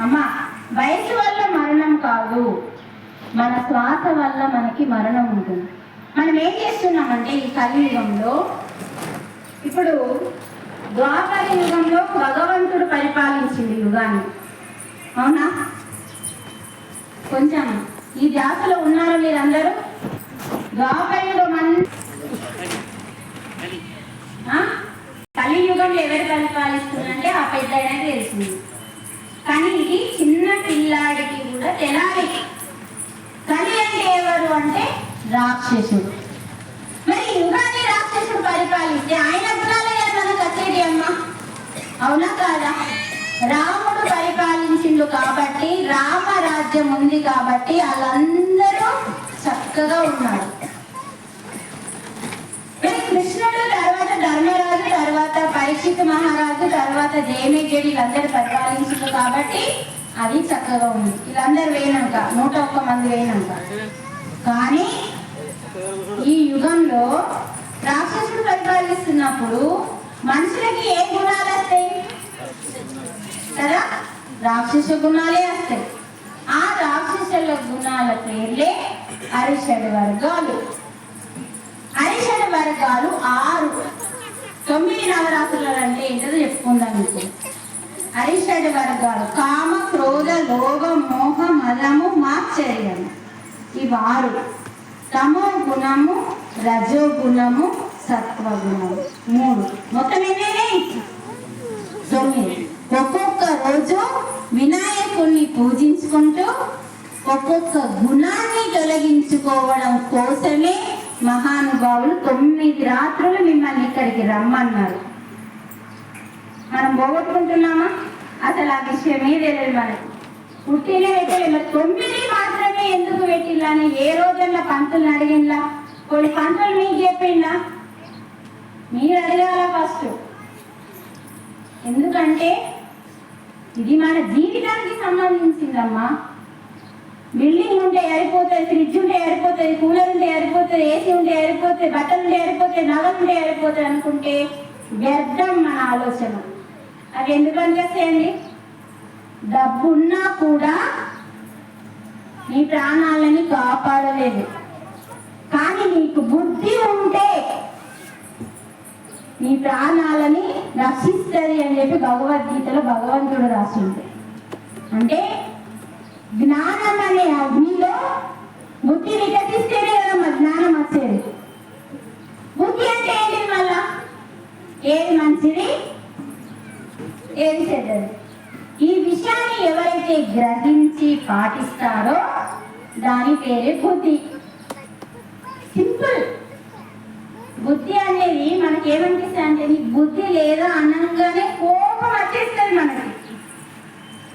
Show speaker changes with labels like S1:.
S1: అమ్మా వయసు వల్ల మరణం కాదు. మన శ్వాస వల్ల మనకి మరణం ఉంటుంది. మనం ఏం చేస్తున్నామంటే ఈ కలియుగంలో ఇప్పుడు ద్వాపర యుగంలో భగవంతుడు పరిపాలించింది యుగాన్ని. అవునా? కొంచెం ఈ ధ్యాసలో ఉన్నారు మీరందరూ? ద్వాపర యుగం అన్- కలియుగంలో ఎవరు పరిపాలిస్తున్నారంటే ఆ పెద్ద తెలిసింది. కానీ ఇది చిన్న పిల్లాడికి కూడా తెలాలి కలి అంటే ఎవరు అంటే రాక్షసుడు. మరి యుగాన్ని రాక్షసుడు పరిపాలిస్తే ఆయన గుణాలే మనకు వచ్చేది అమ్మ. అవునా కాదా? రాముడు పరిపాలించిండు కాబట్టి రామరాజ్యం ఉంది కాబట్టి వాళ్ళందరూ చక్కగా ఉన్నారు. మరి కృష్ణుడు తర్వాత ధర్మరాజు తర్వాత పరీక్షిత్ మహా తర్వాత జయమేజడి వీళ్ళందరూ పరిపాలించారు కాబట్టి అది చక్కగా ఉంది. వీళ్ళందరూ వేయినాక నూట ఒక్క మంది వేయినాక కానీ ఈ యుగంలో రాక్షసుడు పరిపాలిస్తున్నప్పుడు మనుషులకి ఏ గుణాలు వస్తాయి? కదా? రాక్షస గుణాలే వస్తాయి. ఆ రాక్షసుల గుణాల పేర్లే అరిషడ్ వర్గాలు. అరిషడ్ వర్గాలు ఆరు. తొమ్మిది నవరాత్రులు అంటే ఏంటో చెప్పుకుందాం మీకు. అరిషడ్ వర్గాలు కామ క్రోధ లోభ మోహ మదము మాచర్యము ఇవి ఆరు తమో గుణము రజో గుణము సత్వ గుణము. మూడు. మొత్తం ఎన్నేనే తొమ్మిది. ఒక్కొక్క రోజు వినాయకుణ్ణి పూజించుకుంటూ ఒక్కొక్క గుణాన్ని తొలగించుకోవడం కోసమే మహానుభావులు తొమ్మిది రాత్రులు మిమ్మల్ని ఇక్కడికి రమ్మన్నారు. మనం పోగొట్టుకుంటున్నామా? అసలు ఆ విషయమే తెలియదు మనకి. పుట్టిన పెట్టలేదు తొమ్మిది మాత్రమే ఎందుకు పెట్టిల్లని ఏ రోజుల్లో పంతులు అడిగిందా? కొన్ని పంతులు మీకు చెప్పిందా? మీరు అడగాల ఫస్ట్? ఎందుకంటే ఇది మన జీవితానికి సంబంధించిందమ్మా. బిల్డింగ్ ఉంటే ఏరిపోతుంది ఫ్రిడ్జ్ ఉంటే ఏరిపోతుంది కూలర్ ఆరిపోతుంది ఏసీ ఉంటే ఆరిపోతుంది బట్టలు ఉంటే ఆరిపోతుంది నగలు ఉంటే ఆరిపోతుంది అనుకుంటే వ్యర్థం మన ఆలోచన. అది ఎందుకు అనిపిస్తాయండి డబ్బు ఉన్నా కూడా నీ ప్రాణాలని కాపాడలేదు. కానీ నీకు బుద్ధి ఉంటే నీ ప్రాణాలని రక్షిస్తుంది అని చెప్పి భగవద్గీతలో భగవంతుడు రాసింది అంటే జ్ఞానం అనే అగ్నిలో బుద్ధి వికసిస్తేనే కదా జ్ఞానం. ఏది చేయలేదు ఈ విషయాన్ని ఎవరైతే గ్రహించి పాటిస్తారో దాని పేరే బుద్ధి. సింపుల్. బుద్ధి అనేది మనకి ఏమనిపిస్తుంది అంటే బుద్ధి లేదా అనగానే కోపం వచ్చేస్తుంది.